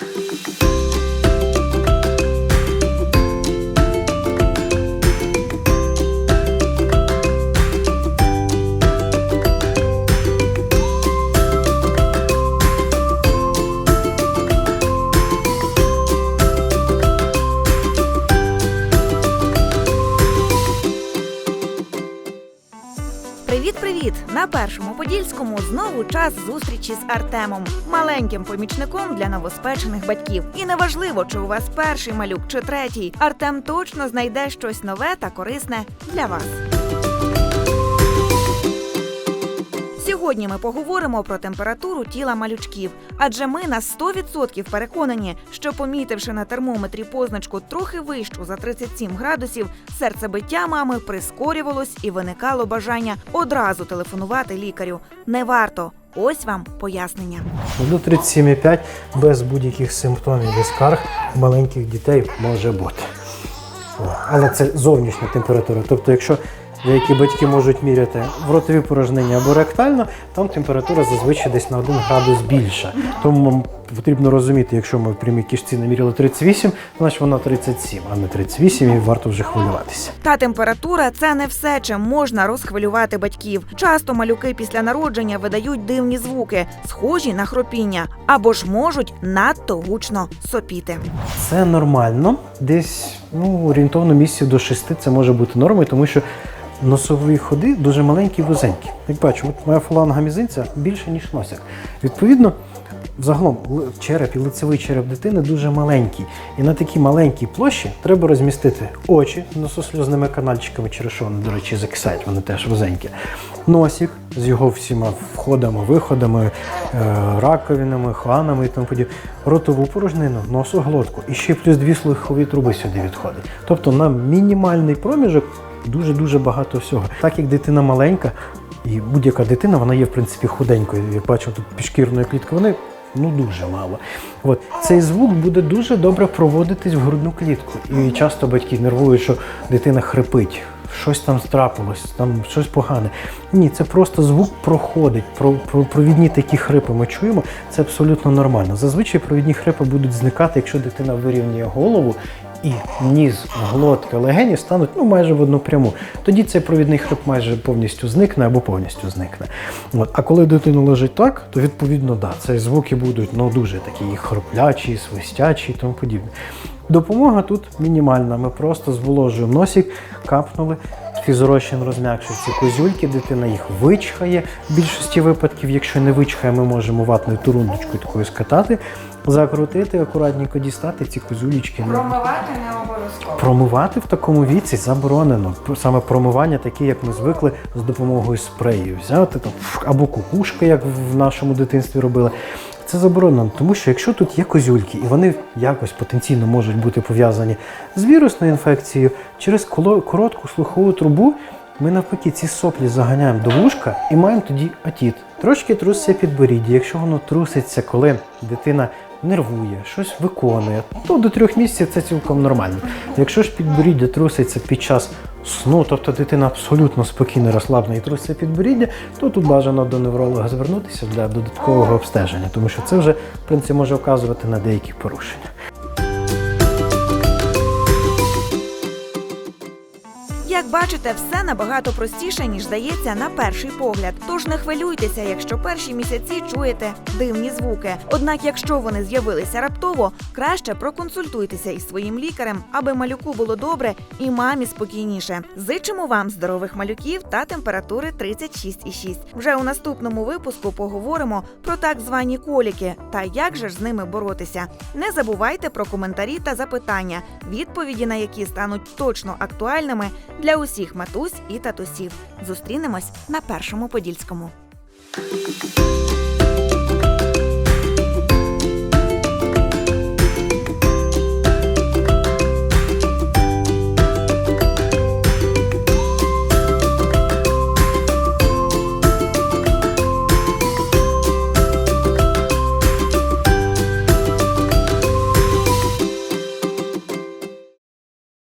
Thank you. Привіт-привіт! На першому подільському знову час зустрічі з Артемом, маленьким помічником для новоспечених батьків. І неважливо, чи у вас перший малюк чи третій. Артем точно знайде щось нове та корисне для вас. Сьогодні ми поговоримо про температуру тіла малючків, адже ми на 100% переконані, що помітивши на термометрі позначку трохи вищу за 37 градусів, серцебиття мами прискорювалось і виникало бажання одразу телефонувати лікарю. Не варто. Ось вам пояснення. До 37,5 без будь-яких симптомів і скарг маленьких дітей може бути. Але це зовнішня температура. Тобто, якщо деякі батьки можуть міряти в ротовій порожнині або ректально, там температура зазвичай десь на 1 градус більша. Тому потрібно розуміти, якщо ми в прямій кишці наміряли 38, значить вона 37, а не 38, і варто вже хвилюватися. Та температура це не все, чим можна розхвилювати батьків. Часто малюки після народження видають дивні звуки, схожі на хропіння, або ж можуть надто гучно сопіти. Це нормально. Десь ну, орієнтовно місяців до 6 це може бути нормою, тому що носові ходи дуже маленькі і вузенькі. Як бачу, от моя фаланга мізинця більше, ніж носик. Відповідно, загалом череп і лицевий череп дитини дуже маленький. І на такій маленькій площі треба розмістити очі нососльозними канальчиками, через що вони, до речі, закисають, вони теж вузенькі. Носик з його всіма входами, виходами, е, раковинами, ханами і тому подібне. Ротову порожнину, носоглотку. І ще плюс дві слухові труби сюди відходить. Тобто на мінімальний проміжок дуже-дуже багато всього. Так як дитина маленька, і будь-яка дитина, вона є в принципі худенькою. Як бачимо, тут пішкірної клітки, вони ну дуже мало. От цей звук буде дуже добре проводитись в грудну клітку. І часто батьки нервують, що дитина хрипить. Щось там трапилось, там щось погане. Ні, це просто звук проходить. Про, про провідні такі хрипи ми чуємо. Це абсолютно нормально. Зазвичай провідні хрипи будуть зникати, якщо дитина вирівнює голову і ніс, глотка, легені стануть ну, майже в одну пряму. Тоді цей провідний хрип майже повністю зникне або повністю зникне. От. А коли дитина лежить так, то відповідно да, ці звуки будуть ну, дуже такі хроплячі, свистячі і тому подібне. Допомога тут мінімальна. Ми просто зволожуємо носик, капнули. Фізрозчин розм'якшує ці козюльки, дитина їх вичхає. В більшості випадків, якщо не вичхає, ми можемо ватною турундочкою такою скатати, закрутити, акуратненько дістати ці козюлічки. Промивати не обов'язково. Промивати в такому віці заборонено. Саме промивання таке, як ми звикли з допомогою спрею. Взяти там або кукушка, як в нашому дитинстві робили. Це заборонено, тому що якщо тут є козюльки, і вони якось потенційно можуть бути пов'язані з вірусною інфекцією, через коротку слухову трубу ми навпаки ці соплі заганяємо до вушка і маємо тоді атіт. Трошки труситься підборіддя. Якщо воно труситься, коли дитина нервує, щось виконує, то до трьох місяців це цілком нормально. Якщо ж підборіддя труситься під час сну, тобто дитина абсолютно спокійно розслаблена і труситься підборіддя, то тут бажано до невролога звернутися для додаткового обстеження, тому що це вже в принципі може вказувати на деякі порушення. Бачите, все набагато простіше, ніж здається на перший погляд. Тож не хвилюйтеся, якщо перші місяці чуєте дивні звуки. Однак, якщо вони з'явилися раптово, краще проконсультуйтеся із своїм лікарем, аби малюку було добре і мамі спокійніше. Зичимо вам здорових малюків та температури 36,6. Вже у наступному випуску поговоримо про так звані коліки та як же ж з ними боротися. Не забувайте про коментарі та запитання, відповіді на які стануть точно актуальними усіх матусь і татусів. Зустрінемось на першому подільському.